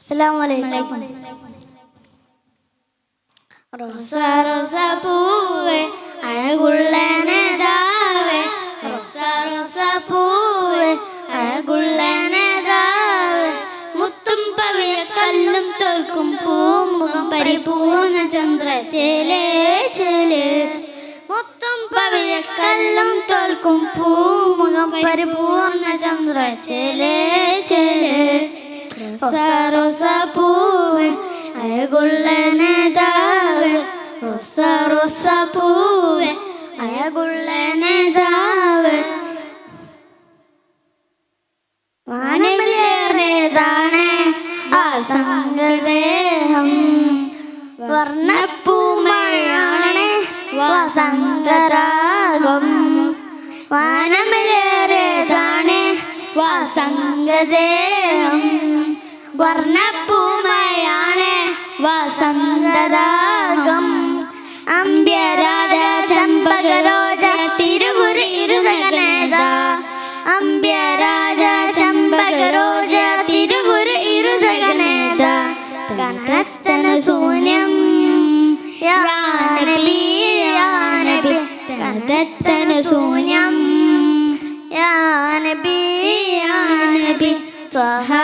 അസ്സലാമലൈക്കും റോസ റോസ പൂവേ അഴകുള്ള നേതാവേ റോസ മുത്തും പവിയ കല്ലും തോൽക്കും പൂമുഖം പരിപൂർണ ചന്ദ്ര ചേലേ മുത്തും പവിയ കല്ലും തോൽക്കും പൂമുഖം പരിപൂർണ ചന്ദ്ര ചേലേ ചേലേ റോസ റോസ പൂവേ അഴകുള്ള നേതാവേ. റോസ റോസ പൂവേ അഴകുള്ള നേതാവേ. വാനമിലേറേതാണ് ആ സംഗദേഹം. വർണപ്പൂമയാണ് വസന്തരാഗം. വാനമിലേറേതാണ് വസംഗദേഹം വർണപ്പൂമയാണ് വസന്തരാഗം അമ്പ്യരാജ ചമ്പകരോജ തിരുവുരു ഇരുനഗനേത. അമ്പ്യരാജ ചമ്പകരോജ തിരുവുരു ഇരുനഗനേത. കനത്തന ശൂന്യം യാനബി കനത്തന ശൂന്യം യാനബി യാനബി ത്വഹാനതാവ്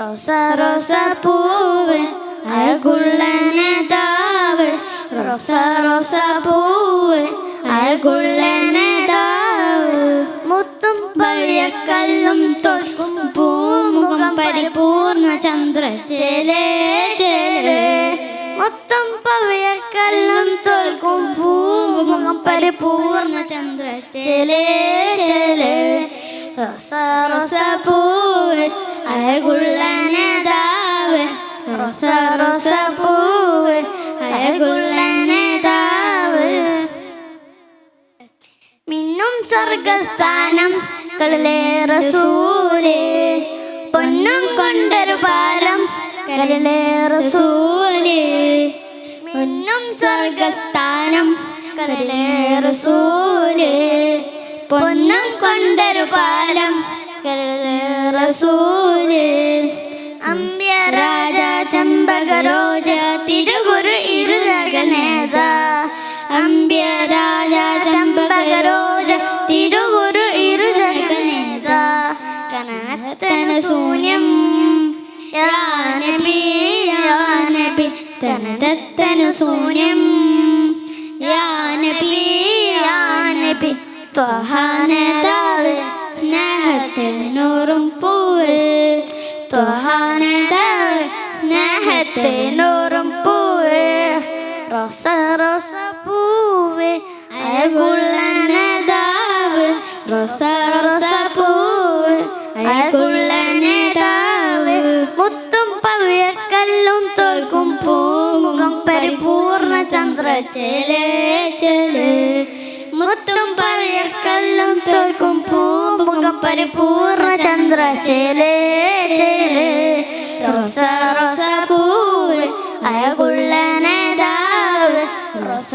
റോസ റോസ പൂവ് അഴകുള്ളനതാവ് റോസ റോസ പൂവ് അഴകുള്ളനതാവ് മുത്തും പഴയ കല്ലും തോൽക്കും പൂമുഖം പരിപൂർണ ചന്ദ്ര ചേലേ ചേലേ. മൊത്തം പവയക്കല്ലും തോൽക്കും പൂമുഖം പരിപൂർണ ചന്ദ്ര ചേലേ ചേലേ. റോസ റോസ പൂവ് അഴകുള്ള നേതാവ് റോസ റോസ പൂവ് അഴകുള്ള നേതാവ് മിന്നും സ്വർഗസ്ഥാനം കളിലേറെ സൂര് പൊന്നും കൊണ്ടൊരു പാലം കളിലേറെ സൂര്. മിന്നും സ്വർഗസ്ഥാനം കളിലേറെ സൂര് പൊന്നും കൊണ്ടൊരു പാലം സൂര് അമ്പ്യ രാജ ചമ്പക രോജ തിരുഗുരു ഇരുജഗനേത അമ്പ്യ രാജ ചമ്പക രോജ തിരുഗുരു ഇരുജഗനേത കനത്തന ശൂന്യം യാനപി തനതത്തനു ശൂന്യം യാനപി യാനപി ത്വഹാനതാവ് ത്വഹാനതാവ് സ്നേഹത്തിനൂറും പൂവ്. റോസ റോസ പൂവ്. അഴകുള്ള നേതാവ് റോസ റോസ പൂവ്. അഴകുള്ള നേതാവ് മുത്തും പവിഴക്കല്ലും തോൽക്കും പൂമുഖം പരിപൂർണ ചന്ദ്ര ചേലേ. ചേലേ മുത്തും പവിഴക്കല്ലും തോൽക്കും പൂമുഖം പരിപൂർണ ചന്ദ്രശേലേ റോസ റോസ അയകുള്ളനേതാവ് റോസ